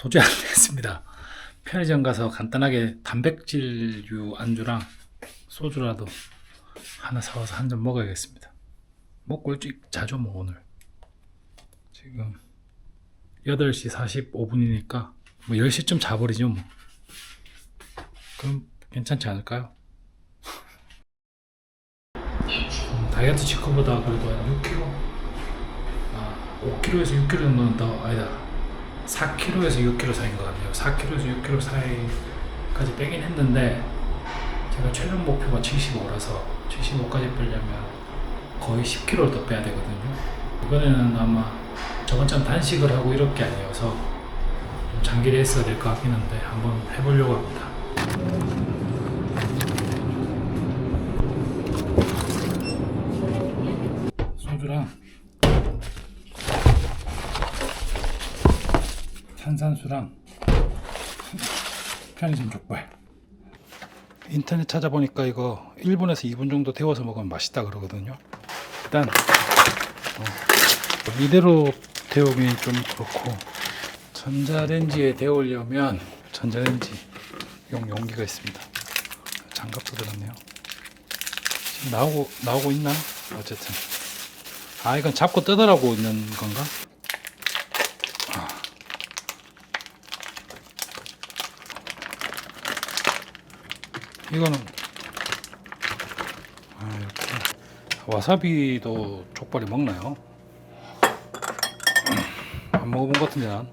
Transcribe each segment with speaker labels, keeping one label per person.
Speaker 1: 도저히 안 되겠습니다. 편의점 가서 간단하게 단백질류 안주랑 소주라도 하나 사와서 한 잔 먹어야겠습니다. 먹고 일찍 자죠 뭐 오늘. 지금 8시 45분이니까 뭐 10시쯤 자버리죠 뭐. 그럼 괜찮지 않을까요? 음, 다이어트 치크보다 그래도 한 6kg 아 5kg에서 6kg 정도는 더 아니다 4kg에서 6kg 사이인 것 같네요. 4kg에서 6kg 사이까지 빼긴 했는데 제가 최종 목표가 75라서 75까지 빼려면 거의 10kg를 더 빼야 되거든요. 이번에는 아마 저번처럼 단식을 하고 이럴 게 아니어서 좀 장기를 했어야 될 것 같긴 한데 한번 해보려고 합니다. 소주랑 탄산수랑 편의점 족발. 인터넷 찾아보니까 이거 1분에서 2분 정도 데워서 먹으면 맛있다 그러거든요. 일단 어, 이대로 데우긴 좀 그렇고 전자레인지에 데우려면 전자레인지 용 용기가 있습니다. 장갑도 들었네요. 지금 나오고 나오고 있나? 어쨌든. 아 이건 잡고 뜯으라고 있는 건가 이거는. 아 와사비도 족발이 먹나요? 안 먹어본 것 같은데 난.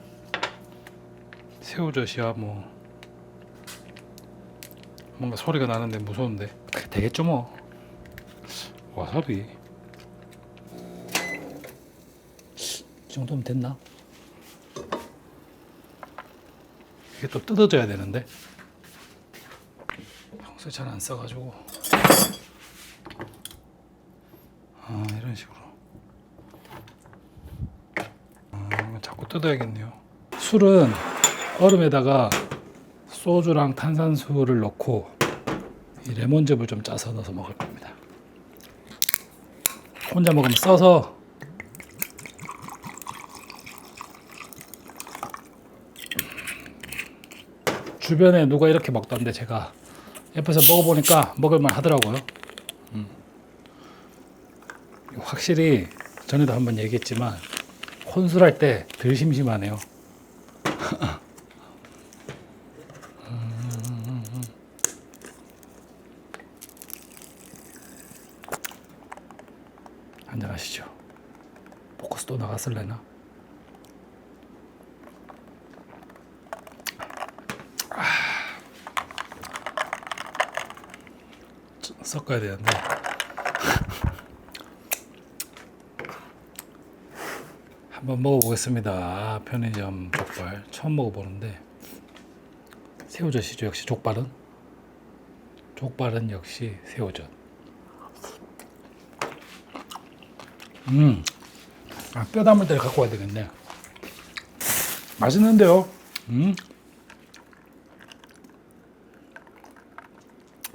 Speaker 1: 새우젓이야 뭐. 뭔가 소리가 나는데 무서운데. 되겠죠 뭐. 와사비. 이 정도면 됐나? 이게 또 뜯어져야 되는데 평소에 잘안 써가지고. 아 이런 식으로. 아 자꾸 뜯어야겠네요. 술은 얼음에다가 소주랑 탄산수를 넣고 이 레몬즙을 좀 짜서 넣어서 먹을 겁니다. 혼자 먹으면 써서. 주변에 누가 이렇게 먹던데 제가 옆에서 먹어보니까 먹을만 하더라고요. 음. 확실히 전에도 한번 얘기했지만 혼술할 때 덜 심심하네요. 한잔 하시죠. 포커스 또 나갔을래나? 섞어야 되는데. 한번 먹어보겠습니다. 편의점 족발. 처음 먹어보는데. 새우젓이죠 역시 족발은? 족발은 역시 새우젓. 음, 아, 뼈 담을 때를 갖고 와야 되겠네. 맛있는데요? 음.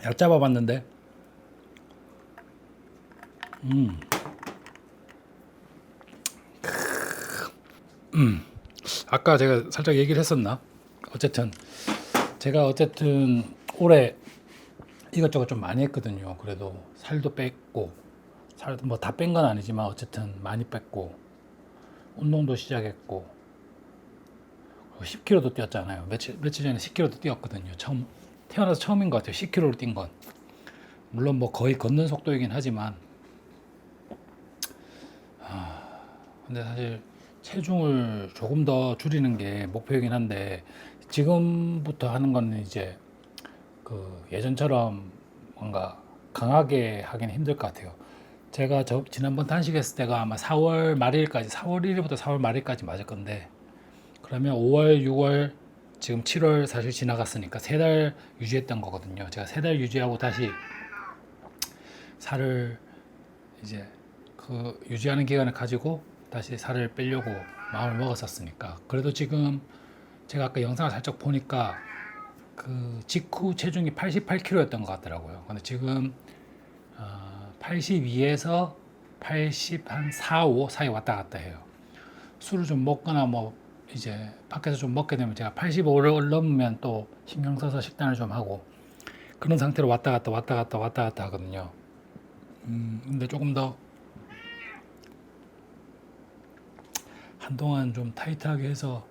Speaker 1: 약 잡아봤는데 음. 음. 아까 제가 살짝 얘기를 했었나? 어쨌든 제가 어쨌든 올해 이것저것 좀 많이 했거든요. 그래도 살도 뺐고 살도 뭐다 뺀 건 아니지만 어쨌든 많이 뺐고 운동도 시작했고 10kg도 뛰었잖아요. 며칠 며칠 전에 10kg도 뛰었거든요. 처음 태어나서 처음인 것 같아요. 10kg를 뛴 건. 물론 뭐 거의 걷는 속도이긴 하지만 근데 사실 체중을 조금 더 줄이는 게 목표이긴 한데 지금부터 하는 거는 이제 그 예전처럼 뭔가 강하게 하기는 힘들 것 같아요. 제가 저 지난번 단식했을 때가 아마 4월 말일까지 4월 1일부터 4월 말일까지 맞을 건데 그러면 5월, 6월 지금 7월 사실 지나갔으니까 세 달 유지했던 거거든요. 제가 세 달 유지하고 다시 살을 이제 그 유지하는 기간을 가지고 다시 살을 빼려고 마음을 먹었었으니까 그래도 지금 제가 아까 영상을 살짝 보니까 그 직후 체중이 88kg였던 것 같더라고요. 근데 지금 어, 82에서 80 한 4, 5 사이 왔다 갔다 해요. 술을 좀 먹거나 뭐 이제 밖에서 좀 먹게 되면 제가 85를 넘으면 또 신경 써서 식단을 좀 하고 그런 상태로 왔다 갔다 왔다 갔다 왔다 갔다 하거든요. 음, 근데 조금 더 한동안 좀 타이트하게 해서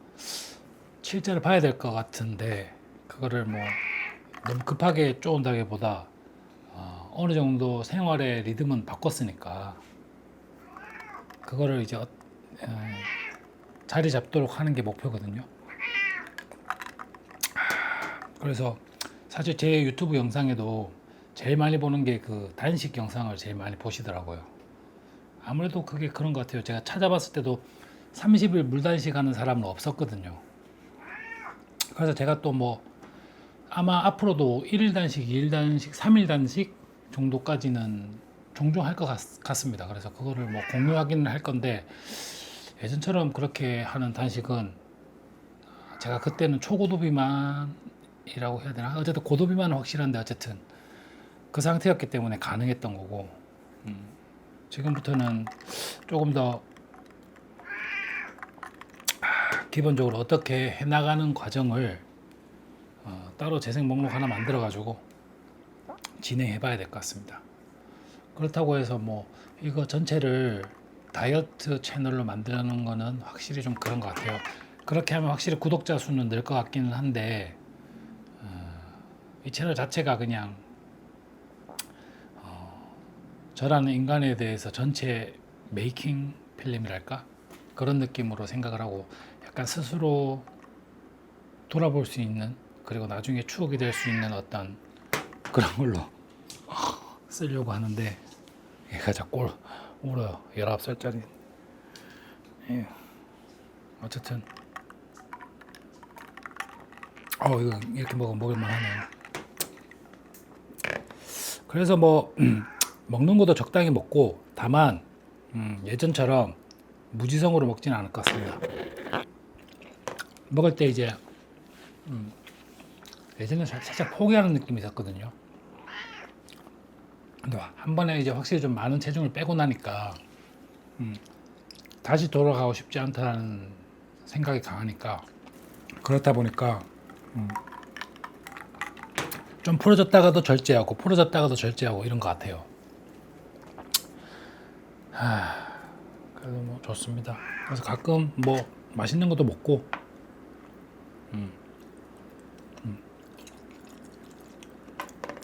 Speaker 1: 실제를 봐야 될 것 같은데 그거를 뭐 너무 급하게 쪼은다기보다 어, 어느 정도 생활의 리듬은 바꿨으니까 그거를 이제 어, 어, 자리 잡도록 하는 게 목표거든요. 그래서 사실 제 유튜브 영상에도 제일 많이 보는 게 그 단식 영상을 제일 많이 보시더라고요. 아무래도 그게 그런 것 같아요. 제가 찾아봤을 때도 30일 물단식 하는 사람은 없었거든요. 그래서 제가 또 뭐 아마 앞으로도 1일 단식, 2일 단식, 3일 단식 정도까지는 종종 할 것 같습니다. 그래서 그거를 뭐 공유하기는 할 건데 예전처럼 그렇게 하는 단식은 제가 그때는 초고도 비만이라고 해야 되나? 어쨌든 고도 비만은 확실한데 어쨌든 그 상태였기 때문에 가능했던 거고 음, 지금부터는 조금 더 아, 기본적으로 어떻게 해나가는 과정을 어, 따로 재생 목록 하나 만들어 가지고 진행해 봐야 될 것 같습니다. 그렇다고 해서 뭐 이거 전체를 다이어트 채널로 만드는 거는 확실히 좀 그런 것 같아요. 그렇게 하면 확실히 구독자 수는 늘 것 같기는 한데 어, 이 채널 자체가 그냥 어, 저라는 인간에 대해서 전체 메이킹 필름이랄까 그런 느낌으로 생각을 하고 약간 스스로 돌아볼 수 있는 그리고 나중에 추억이 될 수 있는 어떤 그런 걸로 쓰려고 하는데 얘가 자꾸 울어요. 19살짜리. 예. 어쨌든 어 이거 이렇게 먹으면 먹을만 하네요. 그래서 뭐 음, 먹는 것도 적당히 먹고 다만 음, 예전처럼 무지성으로 먹지는 않을 것 같습니다. 먹을 때 이제 음, 예전에 살- 살짝 포기하는 느낌이 있었거든요. 근데 한 번에 이제 확실히 좀 많은 체중을 빼고 나니까 음, 다시 돌아가고 싶지 않다는 생각이 강하니까 그렇다 보니까 음, 좀 풀어졌다가도 절제하고 풀어졌다가도 절제하고 이런 것 같아요. 하, 그래도 뭐 좋습니다. 그래서 가끔 뭐 맛있는 것도 먹고 음, 음.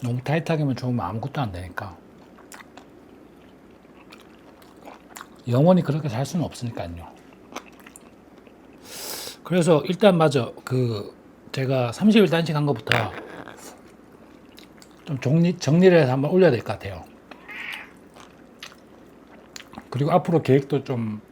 Speaker 1: 너무 타이트하게만 좋으면 아무것도 안 되니까 영원히 그렇게 살 수는 없으니까요. 그래서 일단 맞아 그 제가 30일 단식 한 것부터 좀 정리, 정리를 해서 한번 올려야 될 것 같아요. 그리고 앞으로 계획도 좀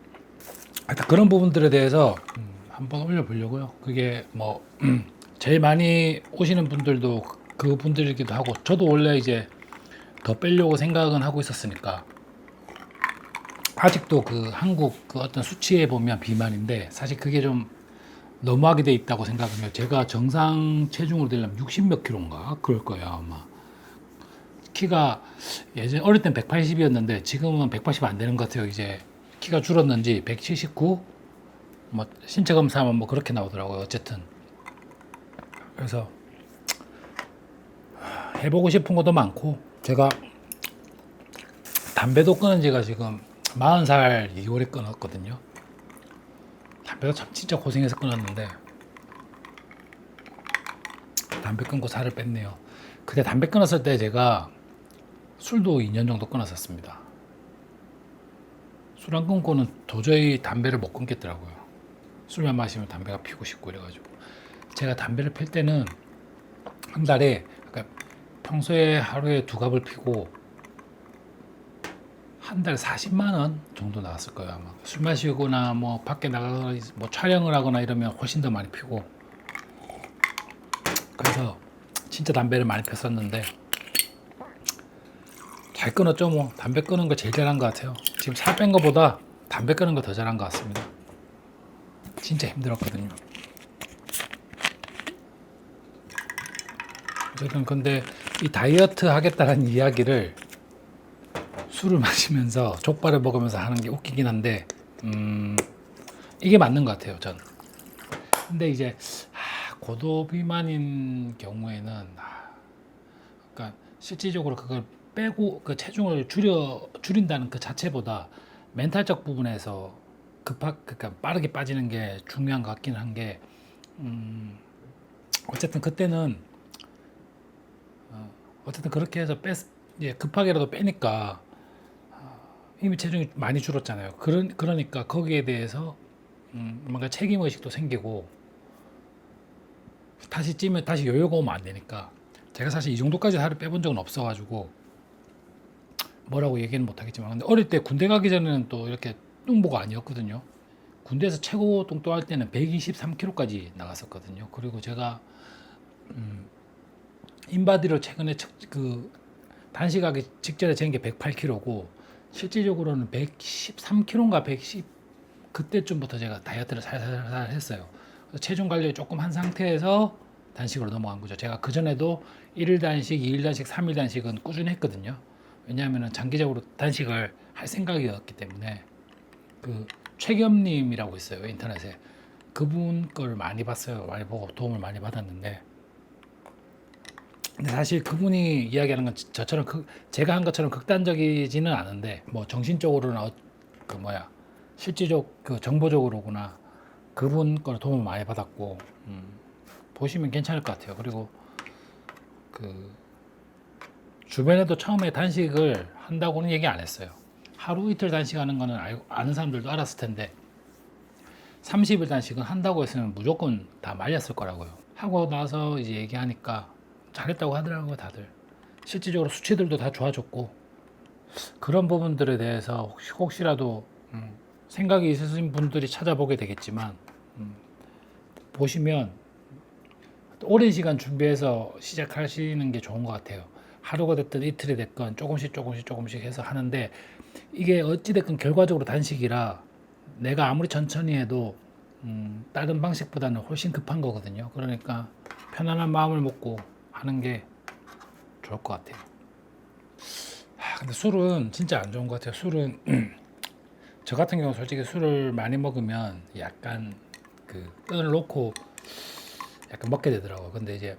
Speaker 1: 하여튼 그런 부분들에 대해서 음, 한번 올려보려고요. 그게 뭐 제일 많이 오시는 분들도 그 분들이기도 하고 저도 원래 이제 더 빼려고 생각은 하고 있었으니까. 아직도 그 한국 그 어떤 수치에 보면 비만인데 사실 그게 좀 너무하게 돼 있다고 생각하면 제가 정상 체중으로 되려면 60몇 킬로인가? 그럴 거예요 아마. 키가 예전 어릴 땐 180이었는데 지금은 180 안 되는 것 같아요. 이제 키가 줄었는지 179 뭐 신체 검사하면 뭐 그렇게 나오더라고요 어쨌든. 그래서 해보고 싶은 것도 많고 제가 담배도 끊은 지가 지금 40살 2월에 끊었거든요. 담배도 참 진짜 고생해서 끊었는데 담배 끊고 살을 뺐네요. 그때 담배 끊었을 때 제가 술도 2년 정도 끊었었습니다. 술 안 끊고는 도저히 담배를 못 끊겠더라고요 술만 마시면 담배가 피고 싶고 이래가지고. 제가 담배를 필 때는 한 달에 그러니까 평소에 하루에 두 갑을 피고 한 달에 40만 원 정도 나왔을 거예요 아마. 술 마시거나 뭐 밖에 나가거나 뭐 촬영을 하거나 이러면 훨씬 더 많이 피고. 그래서 진짜 담배를 많이 폈었는데 잘 끊었죠 뭐. 담배 끊은 거 제일 잘한 것 같아요. 지금 살 뺀 거보다 담배 끊은 거 더 잘한 것 같습니다 진짜 힘들었거든요. 어쨌든 근데 이 다이어트 하겠다는 이야기를 술을 마시면서 족발을 먹으면서 하는 게 웃기긴 한데 음, 이게 맞는 것 같아요 전 근데 이제 아, 고도 비만인 경우에는 아, 그러니까 실질적으로 그걸 빼고 그 체중을 줄여 줄인다는 그 자체보다 멘탈적 부분에서 급하 그러니까 빠르게 빠지는 게 중요한 것 같긴 한 게 음, 어쨌든 그때는 어, 어쨌든 그렇게 해서 뺐 예, 급하게라도 빼니까 아, 이미 체중이 많이 줄었잖아요. 그런 그러니까 거기에 대해서 음, 뭔가 책임 의식도 생기고 다시 찌면 다시 요요가 오면 안 되니까 제가 사실 이 정도까지 살을 빼본 적은 없어가지고 뭐라고 얘기는 못하겠지만 근데 어릴 때 군대 가기 전에는 또 이렇게 뚱보가 아니었거든요. 군대에서 최고 뚱뚱할 때는 123kg까지 나갔었거든요. 그리고 제가 음, 인바디로 최근에 척- 그 단식하기 직전에 잰 게 108kg고 실질적으로는 113kg인가 110 그때쯤부터 제가 다이어트를 살살살 했어요. 그래서 체중 관리를 조금 한 상태에서 단식으로 넘어간 거죠. 제가 그 전에도 1일 단식, 2일 단식, 3일 단식은 꾸준히 했거든요. 왜냐하면 장기적으로 단식을 할 생각이었기 때문에 그 최겸님이라고 있어요 인터넷에 그분 걸 많이 봤어요. 많이 보고 도움을 많이 받았는데 근데 사실 그분이 이야기하는 건 저- 저처럼 극, 제가 한 것처럼 극단적이지는 않은데 뭐 정신적으로나 어- 그 뭐야 실질적 그 정보적으로구나 그분 걸 도움을 많이 받았고 음, 보시면 괜찮을 것 같아요. 그리고 그 주변에도 처음에 단식을 한다고는 얘기 안 했어요. 하루 이틀 단식하는 거는 알, 아는 사람들도 알았을 텐데 30일 단식은 한다고 했으면 무조건 다 말렸을 거라고요. 하고 나서 이제 얘기하니까 잘했다고 하더라고요, 다들. 실질적으로 수치들도 다 좋아졌고 그런 부분들에 대해서 혹시, 혹시라도 음, 생각이 있으신 분들이 찾아보게 되겠지만 음, 보시면 오랜 시간 준비해서 시작하시는 게 좋은 것 같아요. 하루가 됐든 이틀이 됐건 조금씩 조금씩 조금씩 해서 하는데 이게 어찌됐건 결과적으로 단식이라 내가 아무리 천천히 해도 음, 다른 방식보다는 훨씬 급한 거거든요. 그러니까 편안한 마음을 먹고 하는 게 좋을 것 같아요. 아, 근데 술은 진짜 안 좋은 것 같아요. 술은 저 같은 경우 솔직히 술을 많이 먹으면 약간 그 끈을 놓고 약간 먹게 되더라고요. 근데 이제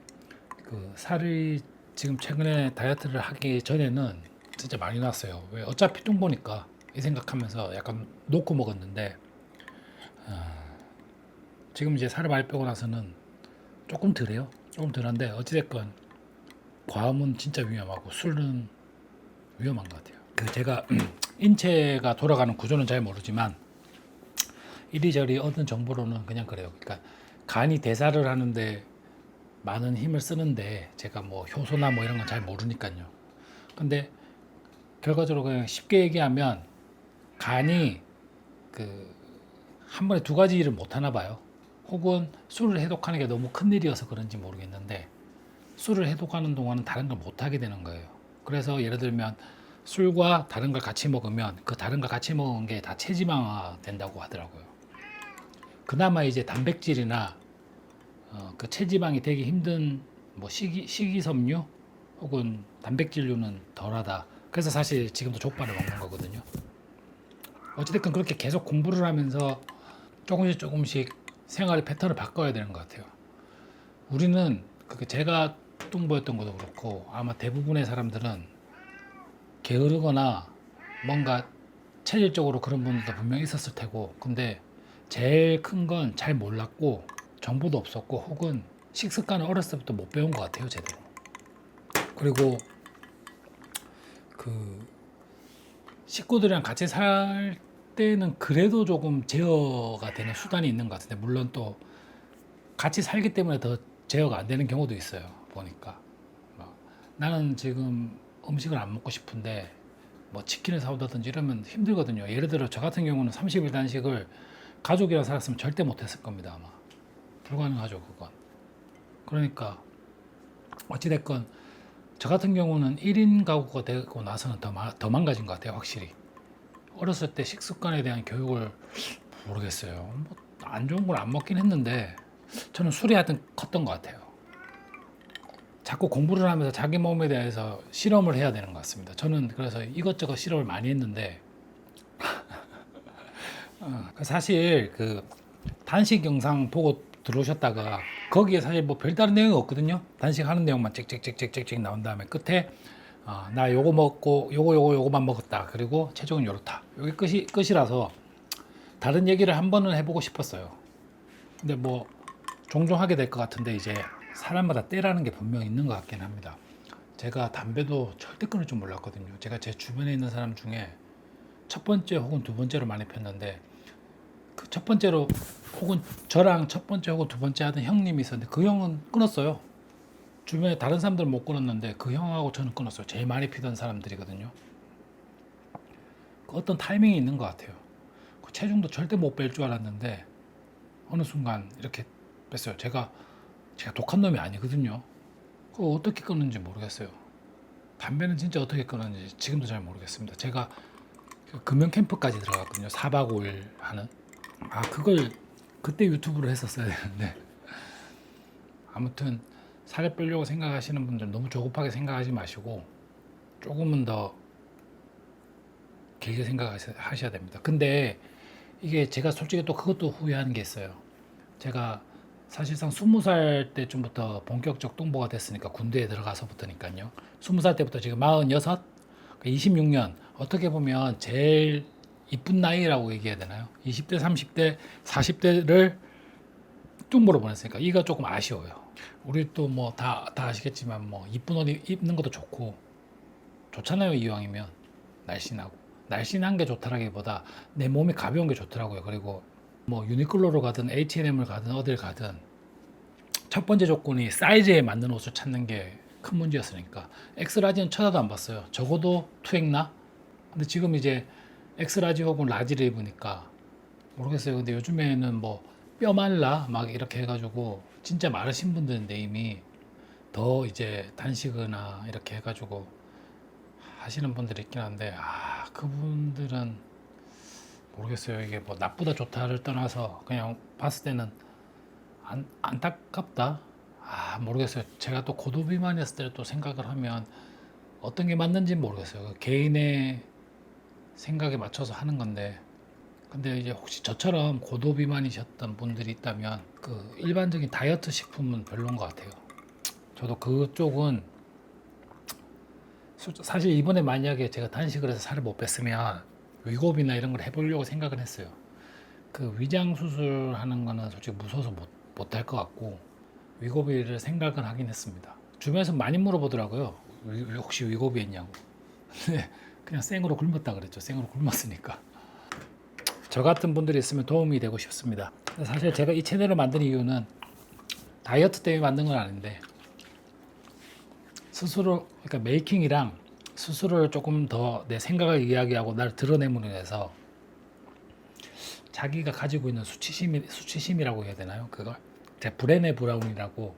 Speaker 1: 그 살이 지금 최근에 다이어트를 하기 전에는 진짜 많이 났어요. 왜 어차피 뚱 보니까 이 생각하면서 약간 놓고 먹었는데 아, 지금 이제 살을 많이 빼고 나서는 조금 덜해요. 조금 덜한데 어찌됐건 과음은 진짜 위험하고 술은 위험한 것 같아요. 그 제가 인체가 돌아가는 구조는 잘 모르지만 이리저리 얻은 정보로는 그냥 그래요. 그러니까 간이 대사를 하는데 많은 힘을 쓰는데 제가 뭐 효소나 뭐 이런 건 잘 모르니까요. 근데 결과적으로 그냥 쉽게 얘기하면 간이 그 한 번에 두 가지 일을 못 하나 봐요. 혹은 술을 해독하는 게 너무 큰 일이어서 그런지 모르겠는데 술을 해독하는 동안은 다른 걸 못 하게 되는 거예요. 그래서 예를 들면 술과 다른 걸 같이 먹으면 그 다른 걸 같이 먹은 게 다 체지방화 된다고 하더라고요. 그나마 이제 단백질이나 어, 그 체지방이 되기 힘든 뭐 식이, 식이섬유 혹은 단백질류는 덜하다. 그래서 사실 지금도 족발을 먹는 거거든요. 어찌됐건 그렇게 계속 공부를 하면서 조금씩 조금씩 생활의 패턴을 바꿔야 되는 것 같아요. 우리는 그 제가 뚱보였던 것도 그렇고 아마 대부분의 사람들은 게으르거나 뭔가 체질적으로 그런 분들도 분명히 있었을 테고 근데 제일 큰 건 잘 몰랐고 정보도 없었고 혹은 식습관을 어렸을 때부터 못 배운 것 같아요 제대로. 그리고 그 식구들이랑 같이 살 때는 그래도 조금 제어가 되는 수단이 있는 것 같은데 물론 또 같이 살기 때문에 더 제어가 안 되는 경우도 있어요 보니까. 막 나는 지금 음식을 안 먹고 싶은데 뭐 치킨을 사오다든지 이러면 힘들거든요. 예를 들어 저 같은 경우는 30일 단식을 가족이랑 살았으면 절대 못했을 겁니다 아마 불가능하죠 그건. 그러니까 어찌됐건 저 같은 경우는 1인 가구가 되고 나서는 더, 마- 더 망가진 것 같아요 확실히. 어렸을 때 식습관에 대한 교육을 모르겠어요. 뭐 안 좋은 걸 안 먹긴 했는데 저는 술이 하여튼 컸던 것 같아요. 자꾸 공부를 하면서 자기 몸에 대해서 실험을 해야 되는 것 같습니다. 저는 그래서 이것저것 실험을 많이 했는데 어, 사실 그 단식 영상 보고 들어오셨다가 거기에 사실 뭐 별다른 내용이 없거든요. 단식하는 내용만 찍찍찍찍찍찍 나온 다음에 끝에 어, 나 요거 먹고 요거 요거 요거만 먹었다. 그리고 체중은 요렇다. 여기 끝이 끝이라서 다른 얘기를 한 번은 해보고 싶었어요. 근데 뭐 종종 하게 될 것 같은데 이제 사람마다 때라는 게 분명히 있는 것 같긴 합니다. 제가 담배도 절대 끊을 줄 몰랐거든요. 제가 제 주변에 있는 사람 중에 첫 번째 혹은 두 번째로 많이 폈는데 그 첫 번째로 혹은 저랑 첫 번째 혹은 두 번째 하던 형님이 있었는데 그 형은 끊었어요. 주변에 다른 사람들은 못 끊었는데 그 형하고 저는 끊었어요. 제일 많이 피던 사람들이거든요. 그 어떤 타이밍이 있는 것 같아요. 그 체중도 절대 못 뺄 줄 알았는데 어느 순간 이렇게 뺐어요. 제가 제가 독한 놈이 아니거든요. 그거 어떻게 끊는지 모르겠어요. 담배는 진짜 어떻게 끊는지 지금도 잘 모르겠습니다. 제가 그 금연 캠프까지 들어갔거든요. 4박 5일 하는. 아 그걸 그때 유튜브로 했었어야 되는데 아무튼 살을 빼려고 생각하시는 분들 너무 조급하게 생각하지 마시고 조금은 더 길게 생각하셔야 됩니다. 근데 이게 제가 솔직히 또 그것도 후회하는 게 있어요. 제가 사실상 스무 살 때쯤부터 본격적 동보가 됐으니까 군대에 들어가서부터니까요. 스무 살 때부터 지금 마흔여섯, 26년 어떻게 보면 제일 이쁜 나이라고 얘기해야 되나요? 20대, 30대, 40대를 뚱보로 보냈으니까 이거 조금 아쉬워요. 우리 또 뭐 다 다 아시겠지만 뭐 이쁜 옷 입는 것도 좋고 좋잖아요 이왕이면 날씬하고 날씬한 게 좋다라기보다 내 몸이 가벼운 게 좋더라고요. 그리고 뭐 유니클로로 가든 H&M을 가든 어딜 가든 첫 번째 조건이 사이즈에 맞는 옷을 찾는 게 큰 문제였으니까 엑스라지는 쳐다도 안 봤어요. 적어도 투엑나? 근데 지금 이제 엑스라지 혹은 라지를 입으니까 모르겠어요. 근데 요즘에는 뭐 뼈 말라 막 이렇게 해가지고 진짜 마르신 분들인데 이미 더 이제 단식이나 이렇게 해가지고 하시는 분들이 있긴 한데 아 그분들은 모르겠어요. 이게 뭐 나쁘다 좋다를 떠나서 그냥 봤을 때는 안, 안타깝다. 아 모르겠어요. 제가 또 고도 비만이었을 때 또 생각을 하면 어떤 게 맞는지 모르겠어요. 그 개인의 생각에 맞춰서 하는 건데 근데 이제 혹시 저처럼 고도 비만이셨던 분들이 있다면 그 일반적인 다이어트 식품은 별로인 것 같아요. 저도 그쪽은 솔- 사실 이번에 만약에 제가 단식을 해서 살을 못 뺐으면 위고비나 이런 걸 해보려고 생각은 했어요. 그 위장 수술하는 거는 솔직히 무서워서 못 못할 것 같고 위고비를 생각은 하긴 했습니다. 주변에서 많이 물어보더라고요. 위- 혹시 위고비 했냐고. 그냥 생으로 굶었다 그랬죠. 생으로 굶었으니까. 저 같은 분들이 있으면 도움이 되고 싶습니다. 사실 제가 이 채널을 만든 이유는 다이어트 때문에 만든 건 아닌데 스스로 그러니까 메이킹이랑 스스로를 조금 더 내 생각을 이야기하고 날 드러내므로 인해서 자기가 가지고 있는 수치심 수치심이라고 해야 되나요? 그걸 제 브레네 브라운이라고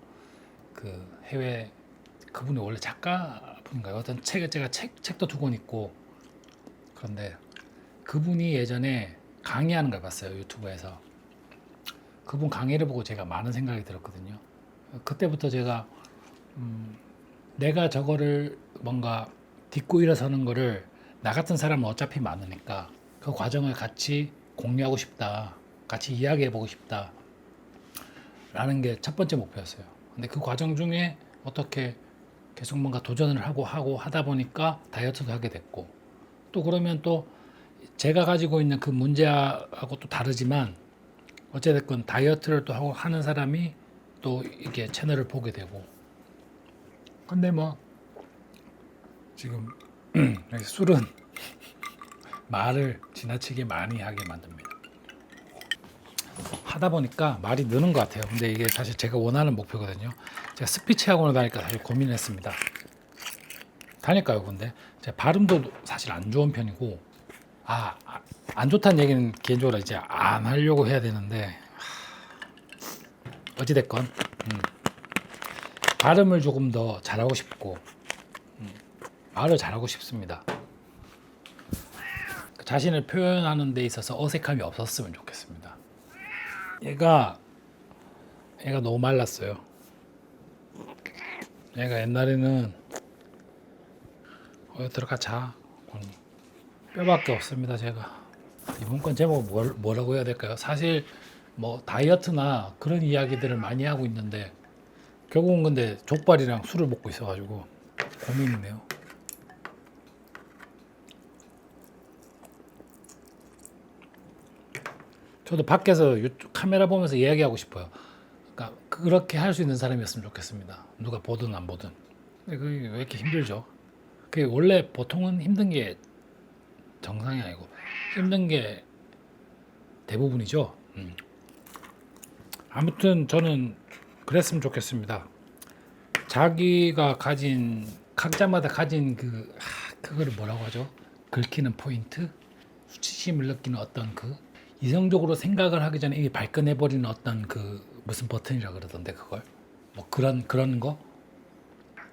Speaker 1: 그 해외 그분이 원래 작가분인가요? 어떤 책을 제가 책 책도 두 권 있고 그런데 그분이 예전에 강의하는 걸 봤어요 유튜브에서 그분 강의를 보고 제가 많은 생각이 들었거든요. 그때부터 제가 음, 내가 저거를 뭔가 딛고 일어서는 거를 나 같은 사람은 어차피 많으니까 그 과정을 같이 공유하고 싶다. 같이 이야기해 보고 싶다. 라는 게 첫 번째 목표였어요. 근데 그 과정 중에 어떻게 계속 뭔가 도전을 하고 하고 하다 보니까 다이어트도 하게 됐고 또 그러면 또 제가 가지고 있는 그 문제하고 또 다르지만 어찌됐건 다이어트를 또 하고 하는 사람이 또 이게 채널을 보게 되고 근데 뭐 지금 술은 말을 지나치게 많이 하게 만듭니다. 하다 보니까 말이 느는 것 같아요. 근데 이게 사실 제가 원하는 목표거든요. 제가 스피치 학원을 다니까 사실 고민했습니다. 다닐까요, 근데? 제 발음도 사실 안 좋은 편이고, 아, 아, 안 좋다는 얘기는 개인적으로 이제 안 하려고 해야 되는데, 하, 어찌 됐건, 음, 발음을 조금 더 잘하고 싶고, 음, 말을 잘하고 싶습니다. 자신을 표현하는 데 있어서 어색함이 없었으면 좋겠습니다. 얘가 얘가 너무 말랐어요. 얘가 옛날에는 어 들어가 자 음, 뼈밖에 없습니다 제가 이번 건 제목 뭘, 뭐라고 해야 될까요? 사실 뭐 다이어트나 그런 이야기들을 많이 하고 있는데 결국은 근데 족발이랑 술을 먹고 있어가지고 고민이네요. 저도 밖에서 카메라 보면서 이야기하고 싶어요. 그러니까 그렇게 할 수 있는 사람이었으면 좋겠습니다. 누가 보든 안 보든. 그게 왜 이렇게 힘들죠? 그게 원래 보통은 힘든 게 정상이 아니고 힘든 게 대부분이죠. 음. 아무튼 저는 그랬으면 좋겠습니다. 자기가 가진 각자마다 가진 그 하, 그거를 뭐라고 하죠? 긁히는 포인트, 수치심을 느끼는 어떤 그 이성적으로 생각을 하기 전에 이게 발끈해 버리는 어떤 그 무슨 버튼이라 그러던데 그걸 뭐 그런 그런 거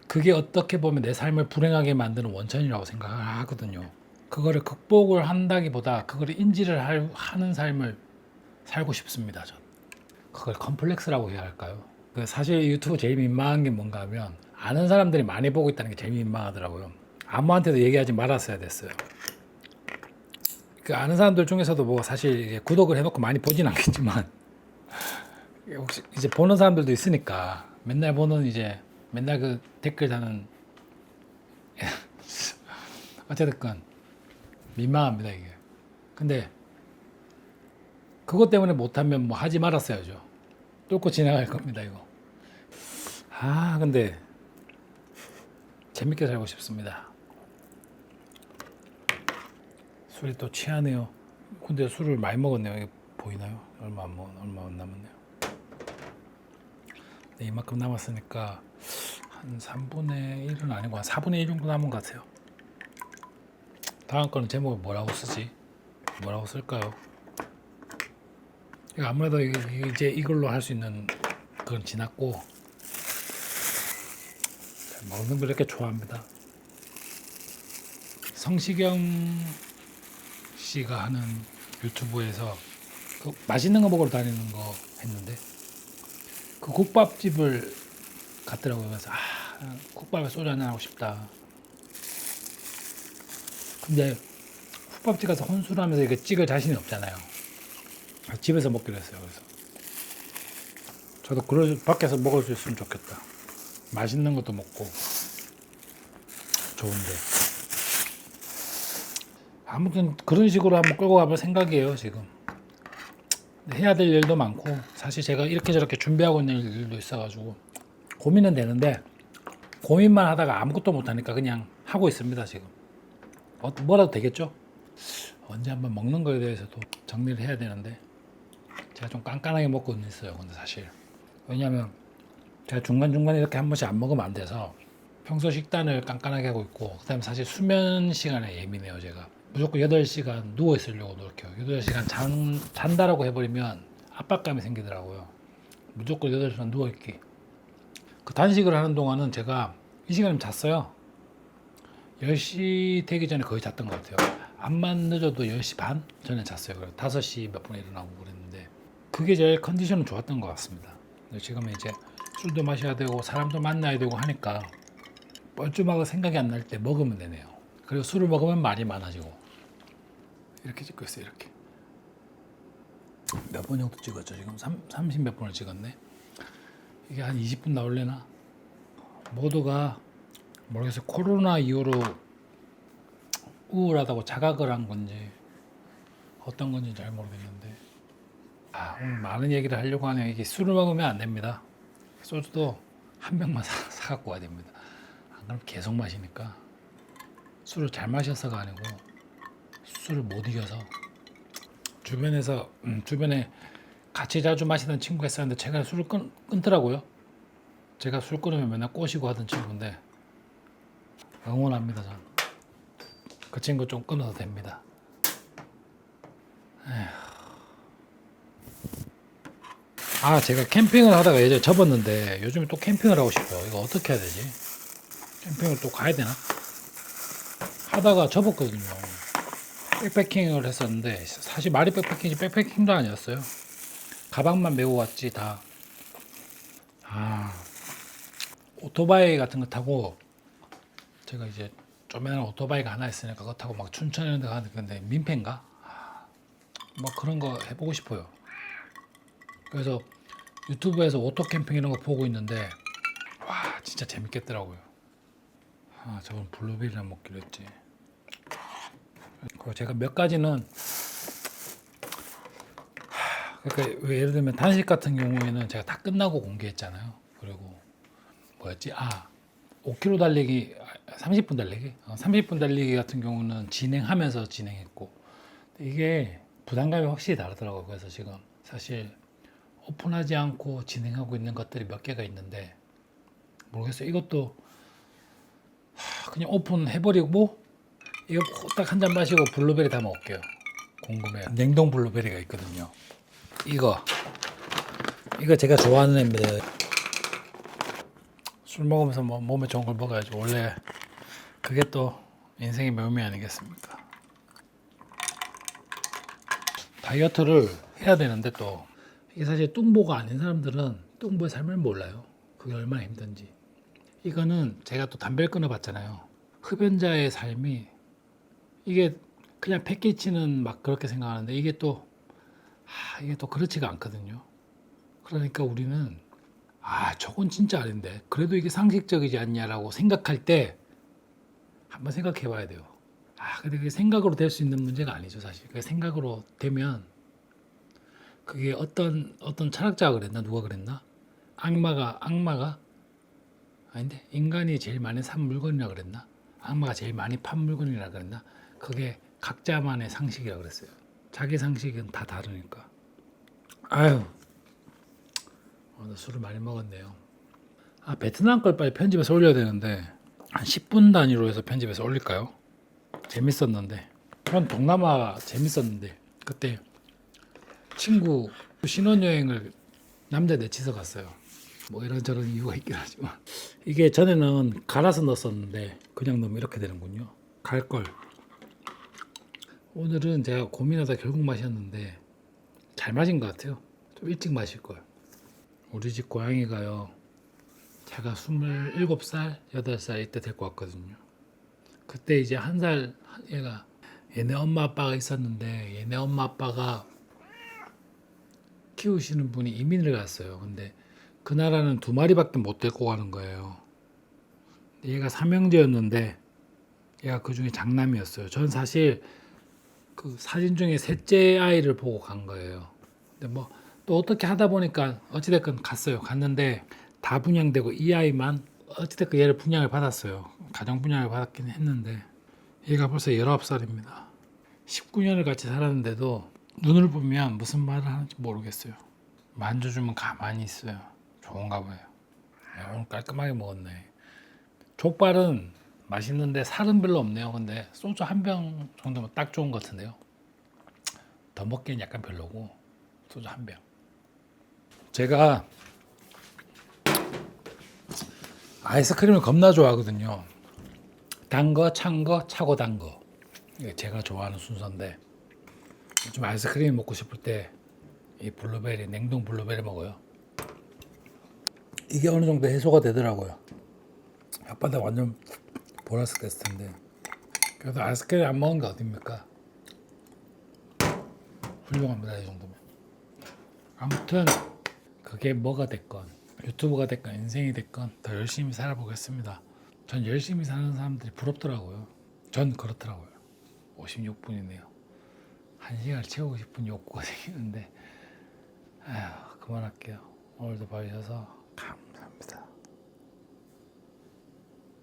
Speaker 1: 그게 어떻게 보면 내 삶을 불행하게 만드는 원천이라고 생각을 하거든요. 그거를 극복을 한다기보다 그거를 인지를 할- 하는 삶을 살고 싶습니다. 전 그걸 컴플렉스라고 해야 할까요? 그 사실 유튜브 제일 민망한 게 뭔가 하면 아는 사람들이 많이 보고 있다는 게 제일 민망하더라고요. 아무한테도 얘기하지 말았어야 됐어요. 그 아는 사람들 중에서도 뭐 사실 구독을 해놓고 많이 보진 않겠지만 혹시 이제 보는 사람들도 있으니까 맨날 보는 이제 맨날 그 댓글 다는 어쨌든 민망합니다 이게. 근데 그것 때문에 못하면 뭐 하지 말았어야죠. 뚫고 지나갈 겁니다 이거. 아 근데 재밌게 살고 싶습니다. 술이 또 취하네요. 근데 술을 많이 먹었네요. 이게 보이나요? 얼마 안 먹, 얼마 안 남았네요. 네, 이만큼 남았으니까 한 3분의 1은 아니고 한 4분의 1 정도 남은 것 같아요. 다음 거는 제목을 뭐라고 쓰지? 뭐라고 쓸까요? 아무래도 이제 이걸로 할 수 있는 그건 지났고 먹는 걸 이렇게 좋아합니다. 성시경 씨가 하는 유튜브에서 그 맛있는 거 먹으러 다니는 거 했는데 그 국밥집을 갔더라고요. 그래서 아 국밥에 소주 한잔 하고 싶다. 근데 국밥집 가서 혼술하면서 이거 찍을 자신이 없잖아요. 집에서 먹기로 했어요. 그래서 저도 그럴 밖에서 먹을 수 있으면 좋겠다. 맛있는 것도 먹고 좋은데 아무튼 그런 식으로 한번 끌고 가볼 생각이에요 지금 해야 될 일도 많고 사실 제가 이렇게 저렇게 준비하고 있는 일도 있어가지고 고민은 되는데 고민만 하다가 아무것도 못하니까 그냥 하고 있습니다 지금. 어, 뭐라도 되겠죠? 언제 한번 먹는 거에 대해서도 정리를 해야 되는데 제가 좀 깐깐하게 먹고 있어요 근데 사실. 왜냐면 제가 중간중간에 이렇게 한 번씩 안 먹으면 안 돼서 평소 식단을 깐깐하게 하고 있고 그다음에 사실 수면 시간에 예민해요 제가. 무조건 8시간 누워 있으려고 노력해요. 8시간 잔, 잔다라고 해버리면 압박감이 생기더라고요. 무조건 8시간 누워 있기 그 단식을 하는 동안은 제가 이 시간이면 잤어요 10시 되기 전에 거의 잤던 것 같아요 암만 늦어도 10시 반 전에 잤어요 그래서 5시 몇 분에 일어나고 그랬는데 그게 제일 컨디션은 좋았던 것 같습니다 지금은 이제 술도 마셔야 되고 사람도 만나야 되고 하니까 뻘쭘하고 생각이 안 날 때 먹으면 되네요. 그리고 술을 먹으면 말이 많아지고 이렇게 찍고 있어요. 이렇게 몇 번 정도 찍었죠? 지금 30몇 분을 찍었네. 이게 한 20분 나올래나? 모두가 모르겠어요. 코로나 이후로 우울하다고 자각을 한 건지 어떤 건지 잘 모르겠는데 아, 오늘 많은 얘기를 하려고 하네요. 이게 술을 먹으면 안 됩니다. 소주도 한 병만 사, 사 갖고 와야 됩니다. 안 그러면 계속 마시니까 술을 잘 마셔서가 아니고 술을 못 이겨서 주변에서 음, 주변에 같이 자주 마시던 친구가 있었는데 제가 술을 끊, 끊더라고요. 제가 술 끊으면 맨날 꼬시고 하던 친구인데 응원합니다 전. 그 친구 좀 끊어도 됩니다. 아 제가 캠핑을 하다가 예전에 접었는데 요즘에 또 캠핑을 하고 싶어요. 이거 어떻게 해야 되지? 캠핑을 또 가야 되나? 하다가 접었거든요. 백패킹을 했었는데 사실 말이 백패킹이지 백패킹도 아니었어요. 가방만 메고 왔지 다. 아 오토바이 같은 거 타고 제가 이제 조그만한 오토바이가 하나 있으니까 그거 타고 막 춘천 이런 데 가는 건데 민폐인가? 아, 뭐 그런 거 해보고 싶어요. 그래서 유튜브에서 오토 캠핑 이런 거 보고 있는데 와 진짜 재밌겠더라고요. 아 저건 블루베리랑 먹기로 했지. 그리고 제가 몇 가지는 하, 그러니까 왜 예를 들면 단식 같은 경우에는 제가 다 끝나고 공개했잖아요. 그리고 뭐였지? 아 5km 달리기, 30분 달리기, 어, 30분 달리기 같은 경우는 진행하면서 진행했고 이게 부담감이 확실히 다르더라고요. 그래서 지금 사실 오픈하지 않고 진행하고 있는 것들이 몇 개가 있는데 모르겠어요. 이것도 하, 그냥 오픈해버리고 이거 딱 한 잔 마시고 블루베리 다 먹을게요. 궁금해요. 냉동 블루베리가 있거든요. 이거 이거 제가 좋아하는 애입니다. 술 먹으면서 뭐 몸에 좋은 걸 먹어야지. 원래 그게 또 인생의 묘미 아니겠습니까? 다이어트를 해야 되는데 또 이게 사실 뚱보가 아닌 사람들은 뚱보의 삶을 몰라요. 그게 얼마나 힘든지. 이거는 제가 또 담배를 끊어봤잖아요. 흡연자의 삶이 이게 그냥 패키지는 막 그렇게 생각하는데 이게 또 아, 이게 또 그렇지가 않거든요. 그러니까 우리는 아 저건 진짜 아닌데 그래도 이게 상식적이지 않냐라고 생각할 때 한번 생각해 봐야 돼요. 아 근데 그게 생각으로 될 수 있는 문제가 아니죠 사실. 그 생각으로 되면 그게 어떤 어떤 철학자가 그랬나 누가 그랬나 악마가 악마가 아닌데 인간이 제일 많이 산 물건이라 그랬나 악마가 제일 많이 판 물건이라 그랬나 그게 각자만의 상식이라 그랬어요. 자기 상식은 다 다르니까. 아유 어, 나 술을 많이 먹었네요. 아 베트남 걸 빨리 편집해서 올려야 되는데 한 10분 단위로 해서 편집해서 올릴까요? 재밌었는데 전 동남아 재밌었는데 그때 친구 신혼여행을 남자 넷이서 갔어요. 뭐 이런저런 이유가 있긴 하지만 이게 전에는 갈아서 넣었었는데 그냥 넣으면 이렇게 되는군요. 갈 걸. 오늘은 제가 고민하다 결국 마셨는데 잘 마신 것 같아요. 좀 일찍 마실 걸. 우리 집 고양이가요. 제가 27살, 8살 이때 데리고 왔거든요. 그때 이제 한 살 얘가 얘네 엄마 아빠가 있었는데 얘네 엄마 아빠가 키우시는 분이 이민을 갔어요. 근데 그 나라는 두 마리밖에 못 데리고 가는 거예요. 얘가 삼형제였는데 얘가 그 중에 장남이었어요. 전 사실 그 사진 중에 셋째 아이를 보고 간 거예요. 근데 뭐 또 어떻게 하다 보니까 어찌됐건 갔어요. 갔는데 다 분양되고 이 아이만 어찌됐건 얘를 분양을 받았어요. 가정 분양을 받았긴 했는데 얘가 벌써 19살입니다. 19년을 같이 살았는데도 눈을 보면 무슨 말을 하는지 모르겠어요. 만져주면 가만히 있어요. 좋은가 봐요. 야, 오늘 깔끔하게 먹었네. 족발은 맛있는데 살은 별로 없네요. 근데 소주 한 병 정도면 딱 좋은 것 같은데요. 더 먹기엔 약간 별로고 소주 한 병. 제가 아이스크림을 겁나 좋아하거든요. 단 거, 찬 거, 차고 단 거. 제가 좋아하는 순서인데 좀 아이스크림 먹고 싶을 때 이 블루베리 냉동 블루베리 먹어요. 이게 어느 정도 해소가 되더라고요. 혓바닥 완전 보라색 됐을 텐데 그래도 아이스크림 안 먹은 게 어딥니까? 훌륭합니다 이 정도면. 아무튼 그게 뭐가 됐건 유튜브가 됐건 인생이 됐건 더 열심히 살아보겠습니다. 전 열심히 사는 사람들이 부럽더라고요. 전 그렇더라고요. 56분이네요. 한 시간을 채우고 싶은 욕구가 생기는데 아휴 그만할게요. 오늘도 봐주셔서 감.